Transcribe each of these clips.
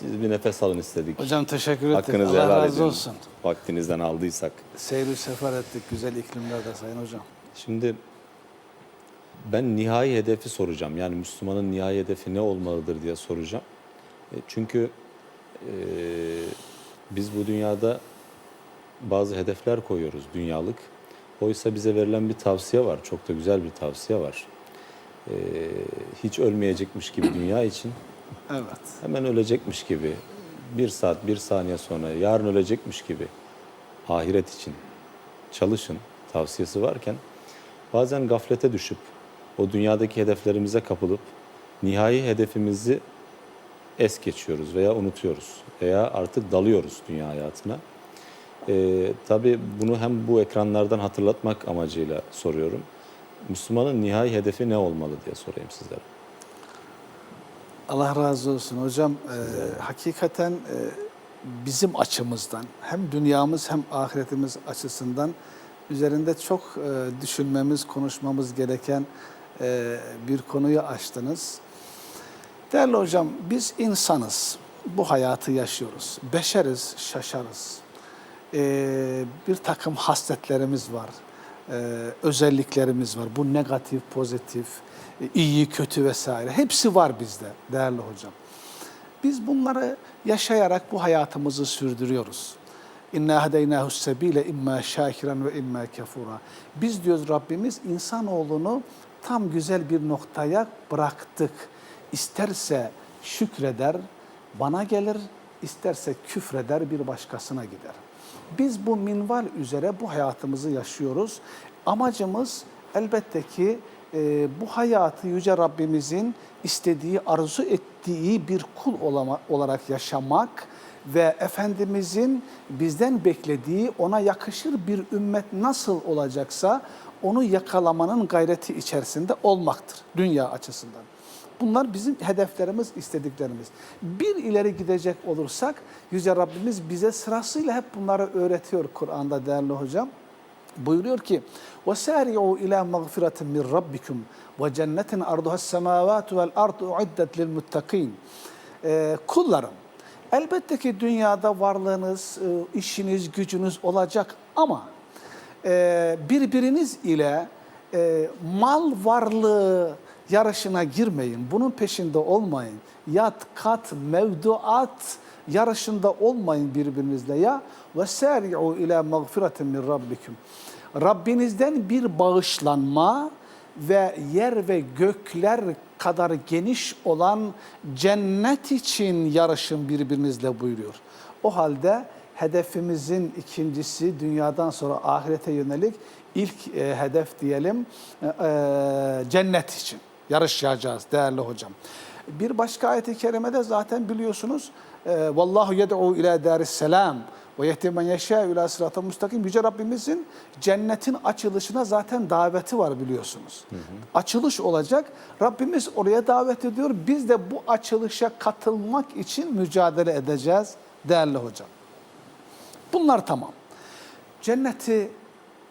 Siz bir nefes alın istedik. Hocam teşekkür ettik. Hakkınızı Allah helal razı edin. olsun. Vaktinizden aldıysak. Seyri sefer ettik güzel iklimlerde Sayın Hocam. Şimdi ben nihai hedefi soracağım. Yani Müslümanın nihai hedefi ne olmalıdır diye soracağım. E, Çünkü e, biz bu dünyada bazı hedefler koyuyoruz dünyalık. Oysa bize verilen bir tavsiye var. Çok da güzel bir tavsiye var. E, hiç ölmeyecekmiş gibi dünya için Evet. hemen ölecekmiş gibi bir saat bir saniye sonra yarın ölecekmiş gibi ahiret için çalışın tavsiyesi varken bazen gaflete düşüp o dünyadaki hedeflerimize kapılıp nihai hedefimizi es geçiyoruz veya unutuyoruz veya artık dalıyoruz dünya hayatına. Ee, tabii bunu hem bu ekranlardan hatırlatmak amacıyla soruyorum. Müslümanın nihai hedefi ne olmalı diye sorayım sizlere. Allah razı olsun hocam. Ee, hakikaten e, bizim açımızdan hem dünyamız hem ahiretimiz açısından üzerinde çok e, düşünmemiz, konuşmamız gereken e, bir konuyu açtınız. Değerli hocam biz insanız. Bu hayatı yaşıyoruz. Beşeriz, şaşarız. Ee, bir takım hasletlerimiz var. Ee, özelliklerimiz var. Bu negatif, pozitif, e, iyi, kötü vesaire. Hepsi var bizde değerli hocam. Biz bunları yaşayarak bu hayatımızı sürdürüyoruz. İnna hedeynahu sebile imma şakiran ve imma kafura. Biz diyoruz Rabbimiz insanoğlunu tam güzel bir noktaya bıraktık. İsterse şükreder, bana gelir, isterse küfreder, bir başkasına gider. Biz bu minval üzere bu hayatımızı yaşıyoruz. Amacımız elbette ki e, bu hayatı Yüce Rabbimizin istediği, arzu ettiği bir kul olama- olarak yaşamak ve Efendimizin bizden beklediği ona yakışır bir ümmet nasıl olacaksa onu yakalamanın gayreti içerisinde olmaktır dünya açısından. Bunlar bizim hedeflerimiz, istediklerimiz. Bir ileri gidecek olursak Yüce Rabbimiz bize sırasıyla hep bunları öğretiyor Kur'an'da değerli hocam. Buyuruyor ki وَسَارِعُوا اِلَى مَغْفِرَةٍ مِنْ رَبِّكُمْ وَجَنَّةٍ اَرْضُهَا السَّمَاوَاتُ وَالْاَرْضُ اُعِدَّتْ لِلْمُتَّقِينَ Ee, Kullarım, elbette ki dünyada varlığınız, e, işiniz, gücünüz olacak ama e, birbiriniz ile e, mal varlığı yarışına girmeyin. Bunun peşinde olmayın. Yat, kat, mevduat yarışında olmayın birbirinizle ya. Ve sari'u ila mağfiretin min rabbikum. Rabbinizden bir bağışlanma ve yer ve gökler kadar geniş olan cennet için yarışın birbirinizle buyuruyor. O halde hedefimizin ikincisi dünyadan sonra ahirete yönelik ilk e, hedef diyelim e, e, cennet için yarışacağız değerli hocam. Bir başka ayet-i kerimede zaten biliyorsunuz e, vallahu yed'u ila daris selam ve yehdi men yeşâ ila sıratı müstakim. Yüce Rabbimizin cennetin açılışına zaten daveti var biliyorsunuz. Açılış olacak. Rabbimiz oraya davet ediyor. Biz de bu açılışa katılmak için mücadele edeceğiz değerli hocam. Bunlar tamam. Cenneti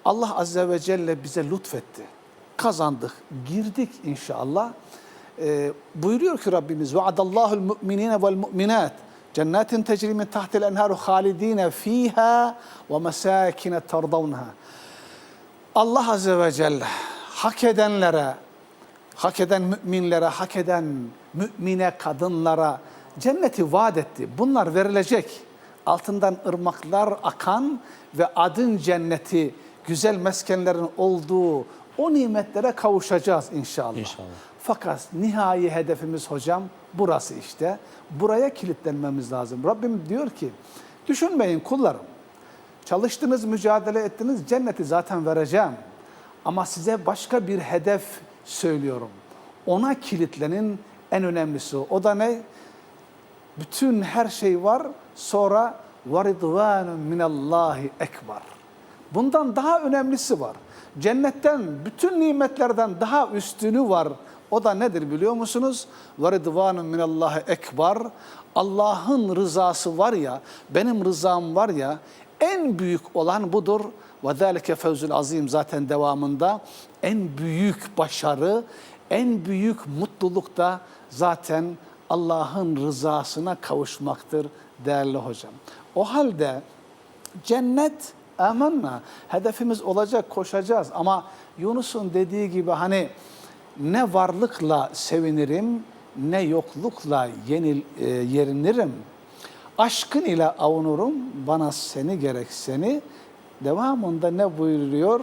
Allah Azze ve Celle bize lütfetti. Kazandık, girdik inşallah. Ee, buyuruyor ki Rabbimiz vaadallahu'l mu'minine vel mu'minat cennetin tecri min tahti'l enharu halidine fiha ve mesakine tardavnha. Allah Azze ve Celle hak edenlere, hak eden müminlere, hak eden mümine kadınlara cenneti vaat etti. Bunlar verilecek. Altından ırmaklar akan ve adın cenneti, güzel meskenlerin olduğu o nimetlere kavuşacağız inşallah. İnşallah. Fakat nihai hedefimiz hocam burası işte. Buraya kilitlenmemiz lazım. Rabbim diyor ki düşünmeyin kullarım. Çalıştınız, mücadele ettiniz, cenneti zaten vereceğim. Ama size başka bir hedef söylüyorum. Ona kilitlenin en önemlisi o. O da ne? Bütün her şey var. Sonra وَرِضْوَانٌ مِنَ اللّٰهِ ekber. Bundan daha önemlisi var. Cennetten, bütün nimetlerden daha üstünü var. O da nedir biliyor musunuz? وَرِضْوَانٌ مِنَ اللّٰهِ ekber. Allah'ın rızası var ya, benim rızam var ya, en büyük olan budur. وَذَٰلِكَ fevzül azim zaten devamında. En büyük başarı, en büyük mutluluk da zaten Allah'ın rızasına kavuşmaktır değerli hocam. O halde cennet amenna hedefimiz olacak koşacağız ama Yunus'un dediği gibi hani ne varlıkla sevinirim ne yoklukla yenil, e, yerinirim. Aşkın ile avunurum bana seni gerek seni. Devamında ne buyuruyor?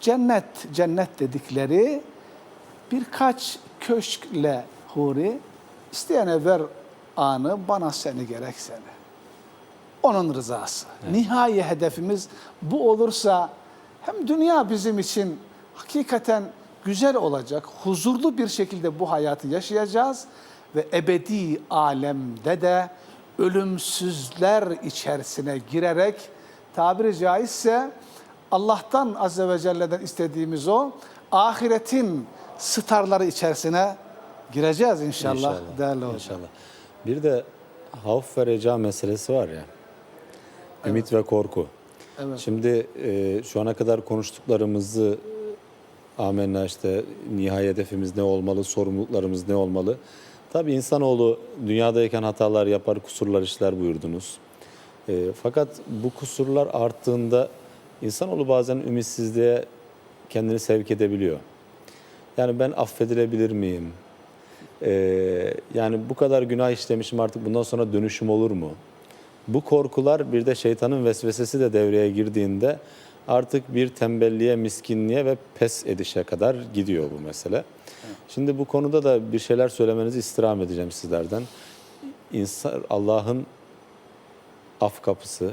Cennet, cennet dedikleri birkaç köşkle huri isteyene ver anı bana seni gerek seni. Onun rızası. Nihai hedefimiz bu olursa hem dünya bizim için hakikaten güzel olacak, huzurlu bir şekilde bu hayatı yaşayacağız ve ebedi alemde de ölümsüzler içerisine girerek tabiri caizse Allah'tan Azze ve Celle'den istediğimiz o ahiretin starları içerisine gireceğiz inşallah, değerli hocam. İnşallah. Bir de havf ve reca meselesi var ya. Ümit ve korku. Evet. Şimdi e, şu ana kadar konuştuklarımızı e, amenna işte nihai hedefimiz ne olmalı, sorumluluklarımız ne olmalı? Tabii insanoğlu dünyadayken hatalar yapar, kusurlar işler buyurdunuz. E, fakat bu kusurlar arttığında insanoğlu bazen ümitsizliğe kendini sevk edebiliyor. Yani ben affedilebilir miyim? Ee, yani bu kadar günah işlemişim artık bundan sonra dönüşüm olur mu? Bu korkular bir de şeytanın vesvesesi de devreye girdiğinde artık bir tembelliğe, miskinliğe ve pes edişe kadar gidiyor bu mesele. Şimdi bu konuda da bir şeyler söylemenizi istirham edeceğim sizlerden. Allah'ın af kapısı,